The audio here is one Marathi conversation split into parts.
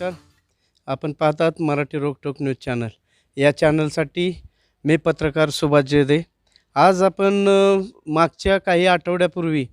नमस्कार. आपण पाहतात मराठी रोकटोक न्यूज चॅनल. या चॅनलसाठी मी पत्रकार सुभाष जेदे आज आपण मागच्या काही आठवड्यापूर्वी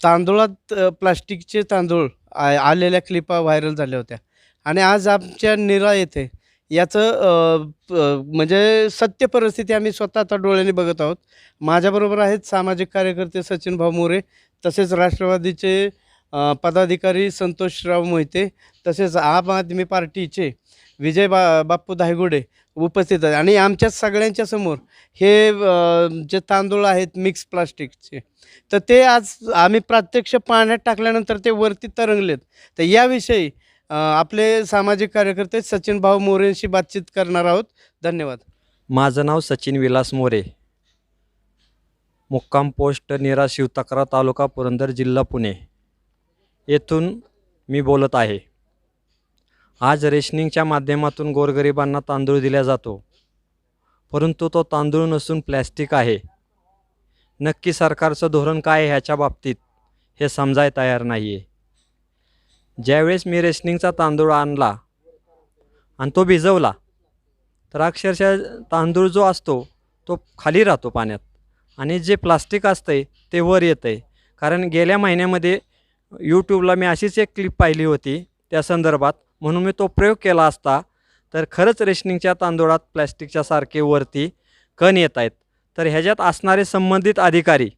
तांदूळात प्लास्टिकचे तांदूळ आ आलेल्या क्लिपा व्हायरल झाल्या होत्या. आणि आज आमच्या निरा येथे याचं म्हणजे सत्य परिस्थिती आम्ही स्वतः आता डोळ्याने बघत आहोत. माझ्याबरोबर आहेत सामाजिक कार्यकर्ते सचिन भाऊ मोरे तसेच राष्ट्रवादीचे पदाधिकारी संतोषराव मोहिते तसेच आम आदमी पार्टीचे विजय बा बाप्पू धायगुडे उपस्थित आहेत. आणि आमच्या सगळ्यांच्या समोर हे जे तांदूळ आहेत मिक्स प्लास्टिकचे तर ते आज आम्ही प्रत्यक्ष पाण्यात टाकल्यानंतर ते वरती तरंगलेत. तर याविषयी आपले सामाजिक कार्यकर्ते सचिन भाऊ मोरेंशी बातचीत करणार आहोत. धन्यवाद. माझं नाव सचिन विलास मोरे. मुक्काम पोस्ट निरा शिवतक्रा तालुका पुरंदर जिल्हा पुणे. येथून मी बोलत आहे. आज रेशनिंगच्या माध्यमातून गोरगरिबांना तांदूळ दिला जातो. परंतु तो तांदूळ नसून प्लॅस्टिक आहे. नक्की सरकारचं धोरण काय आहे ह्याच्या बाबतीत हे समजाय तयार नाही आहे ज्यावेळेस मी रेशनिंगचा तांदूळ आणला आणि तो भिजवला तर अक्षरशः तांदूळ जो असतो तो खाली राहतो पाण्यात. आणि जे प्लास्टिक असतं आहे ते वर येतं आहे कारण गेल्या महिन्यामध्ये यूट्यूबला मी अशीच एक क्लिप पाहिली होती त्या संदर्भात. म्हणून मी तो प्रयोग केला असता तर खरंच रेशनिंगच्या तांदूळात प्लॅस्टिकच्या सारखे वरती कण येत आहेत. तर ह्याच्यात असणारे संबंधित अधिकारी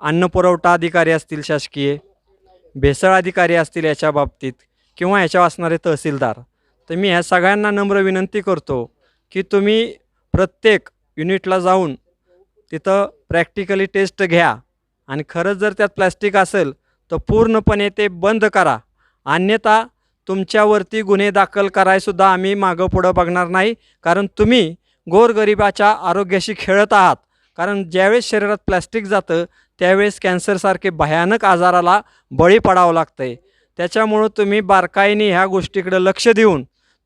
अन्न पुरवठा अधिकारी असतील शासकीय भेसळ अधिकारी असतील याच्या बाबतीत किंवा ह्याच्यावर असणारे तहसीलदार तर मी ह्या सगळ्यांना नम्र विनंती करतो की तुम्ही प्रत्येक युनिटला जाऊन तिथं प्रॅक्टिकली टेस्ट घ्या. आणि खरंच जर त्यात प्लॅस्टिक असेल तर पूर्णपणे ते बंद करा. अन्यथा तुमच्यावरती गुन्हे दाखल करायसुद्धा आम्ही मागं पुढं बघणार नाही कारण तुम्ही गोरगरिबाच्या आरोग्याशी खेळत आहात. कारण ज्यावेळेस शरीरात प्लॅस्टिक जातं त्यावेळेस कॅन्सरसारखे भयानक आजाराला बळी पडावं लागतं आहे त्याच्यामुळं तुम्ही बारकाईने ह्या गोष्टीकडे लक्ष देऊन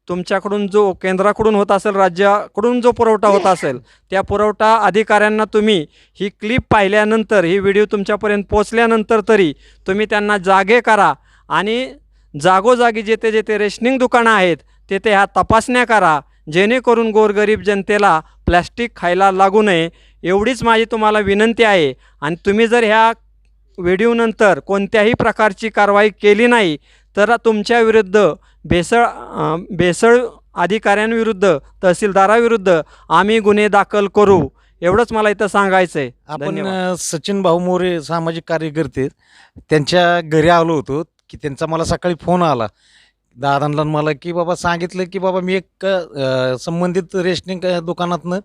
तुमच्याकडून जो केंद्राकडून होत असेल राज्याकडून जो पुरवठा होत असेल त्या पुरवठा अधिकाऱ्यांना तुम्ही ही क्लिप पाहिल्यानंतर ही व्हिडिओ तुमच्यापर्यंत पोचल्यानंतर तरी तुम्ही त्यांना जागे करा आणि जागोजागी जेथे जेथे रेशनिंग दुकानं आहेत तेथे ह्या तपासण्या करा जेणेकरून गोरगरीब जनतेला प्लॅस्टिक खायला लागू नये एवढीच माझी तुम्हाला विनंती आहे. आणि तुम्ही जर ह्या व्हिडिओनंतर कोणत्याही प्रकारची कारवाई केली नाही तर तुमच्या विरुद्ध भेसळ भेसळ अधिकाऱ्यांविरुद्ध तहसीलदाराविरुद्ध आम्ही गुन्हे दाखल करू. एवढंच मला इथं सांगायचं आहे आपण सचिन भाऊ मोरे सामाजिक कार्यकर्ते त्यांच्या घरी आलो होतो की त्यांचा मला सकाळी फोन आला. दादांना मला की बाबा सांगितलं की बाबा मी एक संबंधित रेशनिंग दुकानातनं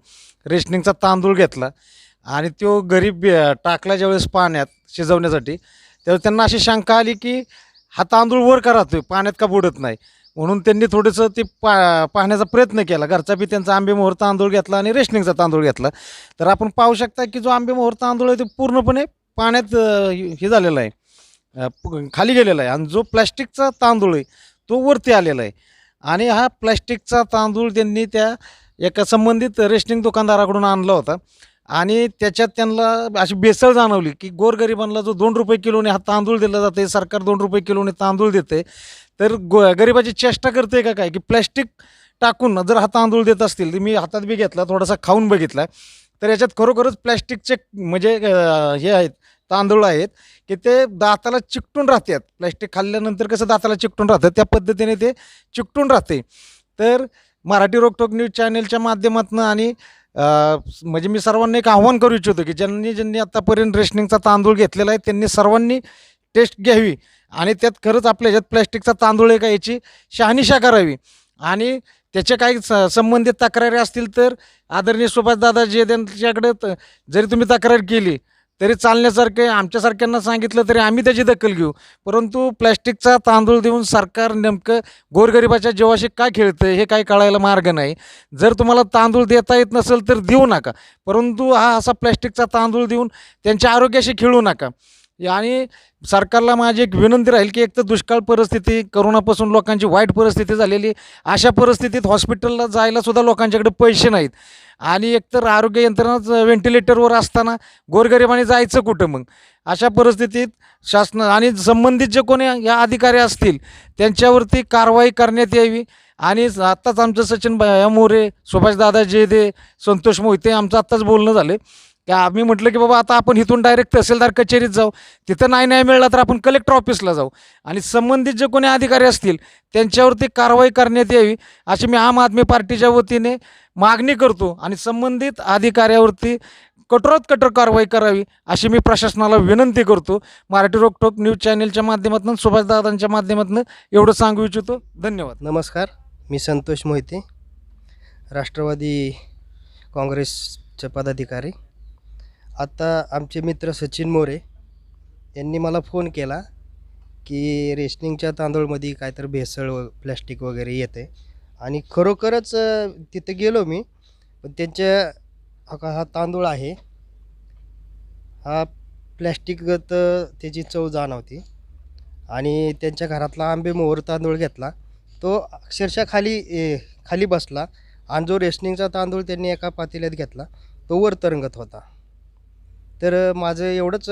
रेशनिंगचा तांदूळ घेतला आणि तो गरीब टाकला ज्यावेळेस पाण्यात शिजवण्यासाठी त्यावेळेस त्यांना अशी शंका आली की हा तांदूळ वर का राहतोय पाण्यात का बुडत नाही. म्हणून त्यांनी थोडंसं ते पा पाहण्याचा प्रयत्न केला. घरचा बी त्यांचा आंबेमोहर तांदूळ घेतला आणि रेशनिंगचा तांदूळ घेतला. तर आपण पाहू शकता की जो आंबेमोहर तांदूळ आहे ते पूर्णपणे पाण्यात हे झालेला आहे. खाली गेलेला आहे. आणि जो प्लॅस्टिकचा तांदूळ आहे तो वरती आलेला आहे. आणि हा प्लॅस्टिकचा तांदूळ त्यांनी त्या एका संबंधित रेशनिंग दुकानदाराकडून आणला होता. आणि त्याच्यात त्यांना अशी बेसळ जाणवली की गोरगरिबांना जो दोन रुपये किलोने हा तांदूळ दिला जाते सरकार दोन रुपये किलोने तांदूळ देते तर गो गरिबाची चेष्टा करते का काय? की प्लॅस्टिक टाकून जर हा तांदूळ देत असतील तर मी हातात बी घेतला थोडासा खाऊन बघितला तर याच्यात खरोखरच प्लॅस्टिकचे म्हणजे हे आहेत तांदूळ आहेत की ते दाताला चिकटून राहतात. प्लॅस्टिक खाल्ल्यानंतर कसं दाताला चिकटून राहतं? त्या पद्धतीने ते चिकटून राहते. तर मराठी रोकटोक न्यूज चॅनेलच्या माध्यमातून आणि म्हणजे मी सर्वांना एक आव्हान करू इच्छितो की ज्यांनी ज्यांनी आत्तापर्यंत रेशनिंगचा तांदूळ घेतलेला आहे त्यांनी सर्वांनी टेस्ट घ्यावी. आणि त्यात खरंच आपल्या ह्याच्यात प्लॅस्टिकचा तांदूळ आहे का याची शहानिशा करावी. आणि त्याच्या काही स संबंधित तक्रारी असतील तर आदरणीय सुभाषदादा जे त्यांच्याकडे जरी तुम्ही तक्रार केली तरी चालण्यासारखे आमच्यासारख्यांना सांगितलं तरी आम्ही त्याची दखल घेऊ. परंतु प्लॅस्टिकचा तांदूळ देऊन सरकार नेमकं गोरगरिबाच्या जीवाशी काय खेळतं हे काही कळायला मार्ग नाही. जर तुम्हाला तांदूळ देता येत नसेल तर देऊ नका. परंतु हा असा प्लॅस्टिकचा तांदूळ देऊन त्यांच्या आरोग्याशी खेळू नका. आणि सरकारला माझी एक विनंती राहील की एक तर दुष्काळ परिस्थिती करोनापासून लोकांची वाईट परिस्थिती झालेली अशा परिस्थितीत हॉस्पिटलला जायला सुद्धा लोकांच्याकडे पैसे नाहीत. आणि एकतर आरोग्य यंत्रणाच व्हेंटिलेटरवर असताना गोरगरिबाने जायचं कुठं मग? अशा परिस्थितीत शासन आणि संबंधित जे कोणी या अधिकारी असतील त्यांच्यावरती कारवाई करण्यात यावी. आणि आत्ताच आमचं सचिन भाया मोरे सुभाषदादा जेदे संतोष मोहिते आमचं आत्ताच बोलणं झालं. की आम्ही म्हटलं की बाबा आता आपण इथून डायरेक्ट तहसीलदार कचेरीत जाऊ. तिथं नाही नाही मिळला तर आपण कलेक्टर ऑफिसला जाऊ. आणि संबंधित जे कोणी अधिकारी असतील त्यांच्यावरती कारवाई करण्यात यावी अशी मी आम आदमी पार्टीच्या वतीने मागणी करतो. आणि संबंधित अधिकाऱ्यावरती कठोरात कठोर कारवाई करावी अशी मी प्रशासनाला विनंती करतो. मराठी रोकटोक न्यूज चॅनेलच्या माध्यमातून सुभाषदादांच्या माध्यमातून एवढं सांगू इच्छितो. धन्यवाद. नमस्कार. मी संतोष मोहिते राष्ट्रवादी काँग्रेसचे पदाधिकारी. आता आमचे मित्र सचिन मोरे यांनी मला फोन केला की रेशनिंगच्या तांदूळमध्ये काय तर भेसळ व प्लॅस्टिक वगैरे येते. आणि खरोखरच तिथं तिथे गेलो मी पण त्यांच्या हा हा तांदूळ आहे. हा प्लॅस्टिकगत त्याची चव जाणवती. आणि त्यांच्या घरातला आंबे मोहर तांदूळ घेतला. तो अक्षरशः खाली ए, खाली बसला आणि जो रेशनिंगचा तांदूळ त्यांनी एका पातेल्यात घेतला तो वर तरंगत होता. तर माझं एवढंच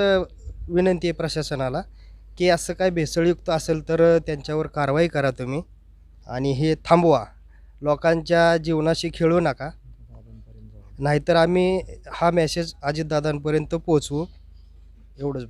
विनंती आहे प्रशासनाला की असं काय भेसळयुक्त असेल तर त्यांच्यावर कारवाई करा तुम्ही आणि हे थांबवा. लोकांच्या जीवनाशी खेळू नका. नाहीतर आम्ही हा मेसेज अजितदादांपर्यंत पोचवू एवढंच